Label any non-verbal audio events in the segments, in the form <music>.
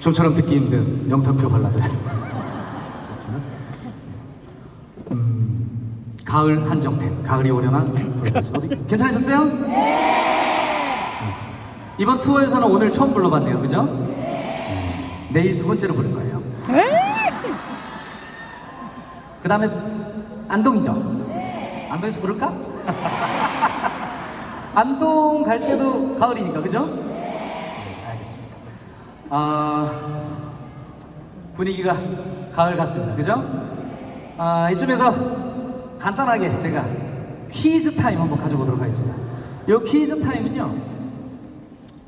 좀처럼 듣기 힘든 영탁표 발라드. 그렇습니다. 음, 가을 한정템, 가을이 오려나? 어디 괜찮으셨어요? 네. 이번 투어에서는 오늘 처음 불러봤네요, 그죠? 음, 내일 두 번째로 부를 거예요. 그 다음에 안동이죠? 안동에서 부를까? <laughs> 안동 갈 때도 가을이니까, 그죠? 네. 아, 분위기가 가을 같습니다. 그죠? 아, 이쯤에서 간단하게 제가 퀴즈 타임 한번 가져보도록 하겠습니다. 이 퀴즈 타임은요,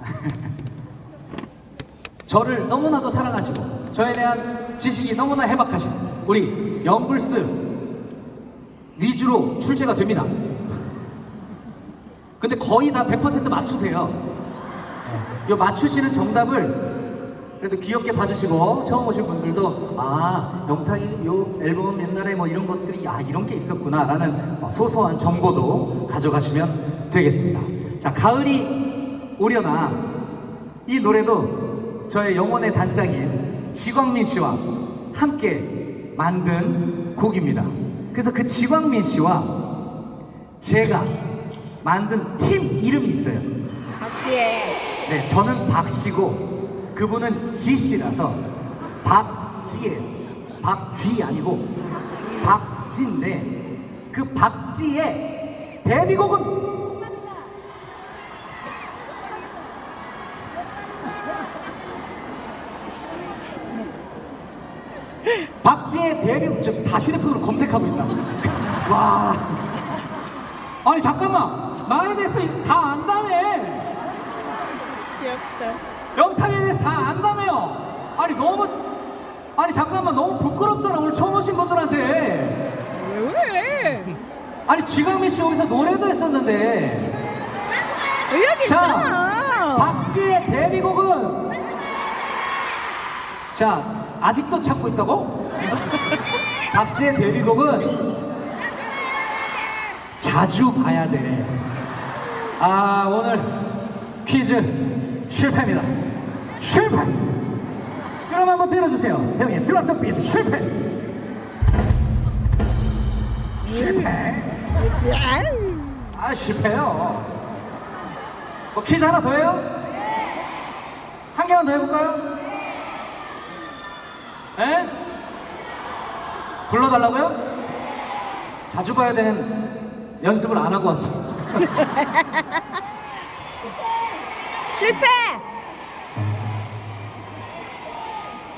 <laughs> 저를 너무나도 사랑하시고, 저에 대한 지식이 너무나 해박하신 우리 영불스 위주로 출제가 됩니다. 근데 거의 다 100% 맞추세요. 이 맞추시는 정답을 그래도 귀엽게 봐주시고 처음 오신 분들도 아 영탁이 요 앨범 옛날에 뭐 이런 것들이 아 이런 게 있었구나라는 어, 소소한 정보도 가져가시면 되겠습니다. 자 가을이 오려나 이 노래도 저의 영혼의 단짝인 지광민 씨와 함께 만든 곡입니다. 그래서 그 지광민 씨와 제가 만든 팀 이름이 있어요. 박지혜. 네, 저는 박씨고 그분은 지씨라서 박지예요. 박쥐 아니고 박지인데 그 박지의 데뷔곡은 박지의 데뷔곡 저다 휴대폰으로 검색하고 있다. 와. 아니 잠깐만 나에 대해서 다 안다며. 귀엽다. 영탁에 대해서 다 안다며요. 아니 너무 아니 잠깐만 너무 부끄럽잖아 오늘 처음 오신 분들한테. 왜 그래? 아니 지강민 씨 여기서 노래도 했었는데. 여기 자, 있잖아. 박지의 데뷔곡은 자 아직도 찾고 있다고? <laughs> 박지의 데뷔곡은 자주 봐야 돼. 아 오늘 퀴즈 실패입니다. 실패. 그럼 한번 때려주세요. 형님 드랍top 비트 실패. 실패. 아 실패요. 뭐 퀴즈 하나 더 해요? 한 개만 더 해볼까요? 에? 불러달라고요? 자주 봐야 되는 연습을 안 하고 왔어. 실패.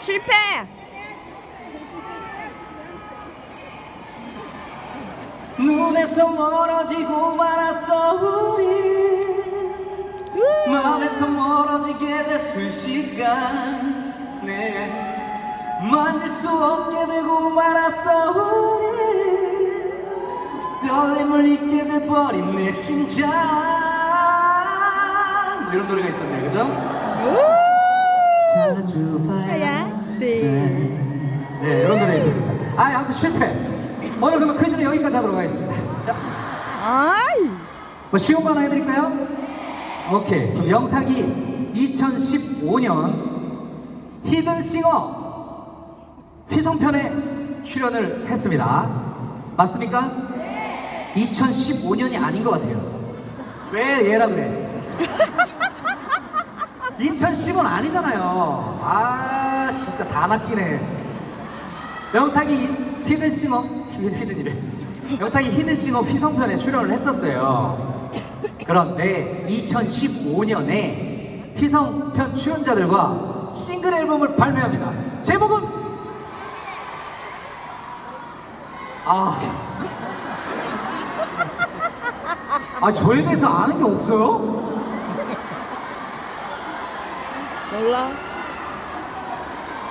실패. 눈에서 멀어지고 말았어 우리 마음에서 멀어지게 돼 순식간에 만질 수 없게 되고 말았어 우리 떨림을 잊게 돼버린 내 심장 이런 노래가 있었네요 그죠? 자주 봐야 아 아무튼 실패 오늘 그러면 퀴즈는 여기까지 하도록 하겠습니다 자, 아이. 뭐 쉬운 거 하나 해드릴까요? 오케이. 그럼 영탁이 2015년 히든싱어 휘성편에 출연을 했습니다. 맞습니까? 2015년이 아닌 것 같아요. 왜 얘라 그래? <laughs> 2010은 아니잖아요. 아, 진짜 다 낚이네. 영탁이 히든싱어, 히든이래. 영탁이 히든싱어 휘성편에 출연을 했었어요. 그런데 2015년에 휘성편 출연자들과 싱글 앨범을 발매합니다. 제목은 아, 아 저에 대해서 아는 게 없어요? 몰라.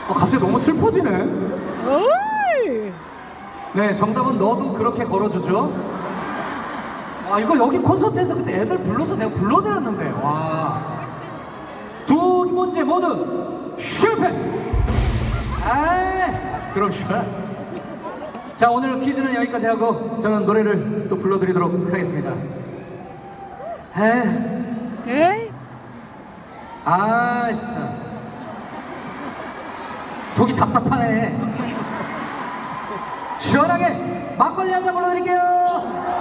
어, 갑자기 너무 슬퍼지네. 어이. 네, 정답은 너도 그렇게 걸어주죠. 아, 이거 여기 콘서트에서 그때 애들 불러서 내가 불러드렸는데, 와. 두 문제 모두 실패! 아 그럼 실패. 자, 오늘 퀴즈는 여기까지 하고, 저는 노래를 또 불러드리도록 하겠습니다. 에, 에이. 아, 진짜. 속이 답답하네. 시원하게 막걸리 한잔 불러드릴게요.